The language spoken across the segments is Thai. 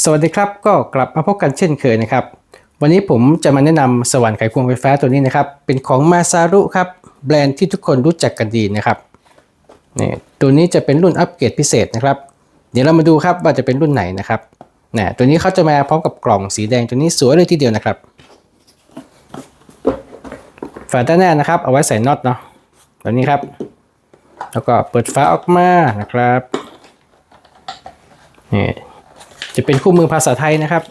สวัสดีครับก็กลับมาพบกันเช่นเคยนะครับ วันนี้ผมจะมาแนะนำสว่านไขควงไฟฟ้าตัวนี้นะครับ เป็นของมาซารุครับ แบรนด์ที่ทุกคนรู้จักกันดีนะครับนี่ตัวนี้จะเป็นรุ่นอัปเกรดพิเศษนะครับ เดี๋ยวเรามาดูครับว่าจะเป็นรุ่นไหนนะครับนี่ตัวนี้เขาจะมาพร้อมกับกล่องสีแดงตัวนี้สวยเลยทีเดียวนะครับฝาด้านหน้านะครับ เอาไว้ใส่น็อตเนาะแบบนี้ครับ แล้วก็เปิดฝาออกมานะครับนี่ จะเป็นคู่มือภาษาไทยนะครับ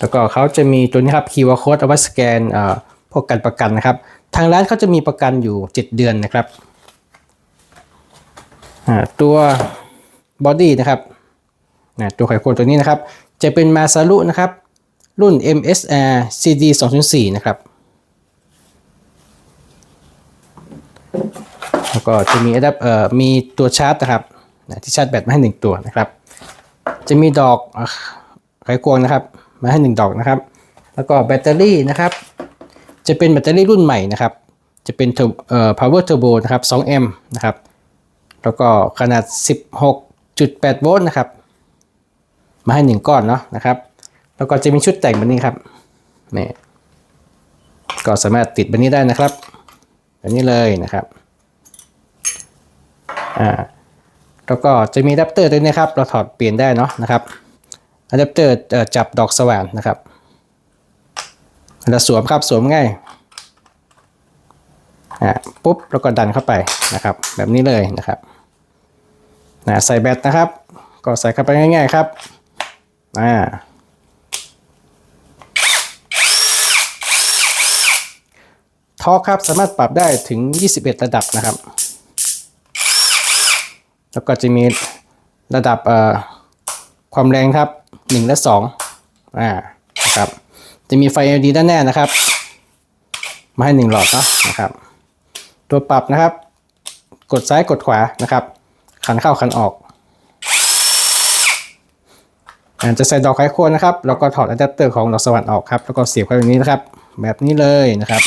แล้วก็เขาจะมีตัวนี้ครับ QR code เอาไว้สแกนพวกกันประกันนะครับ ทางร้านเขาจะมีประกันอยู่ 7 เดือนนะครับ ตัวบอดี้นะครับตัวไขควงตัวนี้นะครับ จะเป็นมาซารุนะครับ รุ่น MSR CD 204นะครับแล้วก็จะมีอะแดปเอ่อมีตัวชาร์จนะครับ นะที่ชาร์จแบตมาให้ 1 ตัวนะครับ จะมีดอกไขควงนะครับ มาให้ 1 ดอกนะครับ แล้วก็แบตเตอรี่นะครับ จะเป็นแบตเตอรี่รุ่นใหม่นะครับ จะเป็นเอ่อ power turbo นะครับ 2M นะครับ แล้วก็ขนาด 16.8 โวลต์นะครับ มาให้ 1 ก้อนเนาะนะครับ แล้วก็จะมีชุดแต่งแบบนี้ครับนี่ก็สามารถติดแบบนี้ได้นะครับแบบนี้เลยนะครับอ่า แล้วก็จะมีอะแดปเตอร์ตัวยนี้ครับ เราถอดเปลี่ยนได้เนาะนะครับอะแดปเตอร์จับดอกสว่านนะครับเราสวมครับสวมง่ายอ่าปุ๊บแล้วก็ดันเข้าไปนะครับ แบบนี้เลยนะครับนะใส่แบตนะครับ ก็ใส่เข้าไปง่าย ๆครับอ่าทอคครับสามารถปรับได้ถึง 21 ระดับนะครับ แล้วก็จะมีระดับความแรงครับ 1 และ2อ่าครับจะมีไฟ LED ด้านหน้านะครับ มาให้ 1 หลอดเนาะนะครับ ตัวปรับนะครับ กดซ้ายกดขวานะครับ ขันเข้าขันออกอาจะใส่ดอกไขควงนะครับ แล้วก็ถอดอะแดปเตอร์ของดอกสว่านออกครับ แล้วก็เสียบเข้าแบบนี้นะครับ แบบนี้เลยนะครับ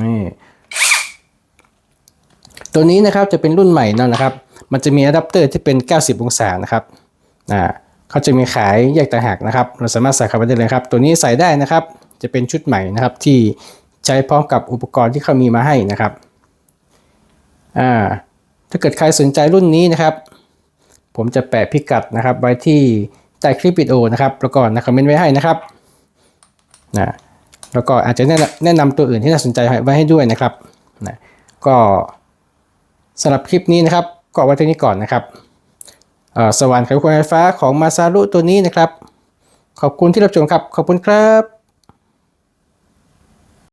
นี่ ตัวนี้นะครับจะเป็นรุ่นใหม่เนอะนะครับ มันจะมีอะแดปเตอร์ที่เป็น 90 องศานะครับอ่าเขาจะมีขายแยกต่างหากนะครับ เราสามารถใส่เข้าไปได้เลยครับ ตัวนี้ใส่ได้นะครับ จะเป็นชุดใหม่นะครับที่ใช้พร้อมกับอุปกรณ์ที่เขามีมาให้นะครับอ่าถ้าเกิดใครสนใจรุ่นนี้นะครับ ผมจะแปะพิกัดนะครับ ไว้ที่ใต้คลิปวิดีโอนะครับ แล้วก็นะคอมเมนต์ไว้ให้นะครับนะแล้วก็อาจจะแนะนำแนะนำตัวอื่นที่น่าสนใจไว้ให้ด้วยนะครับนะก็ สำหรับคลิปนี้นะครับก็ไว้เท่านี้ก่อนนะครับสว่านไขควงไฟฟ้าของมาซารุตัวนี้นะครับ ขอบคุณที่รับชมครับ ขอบคุณครับ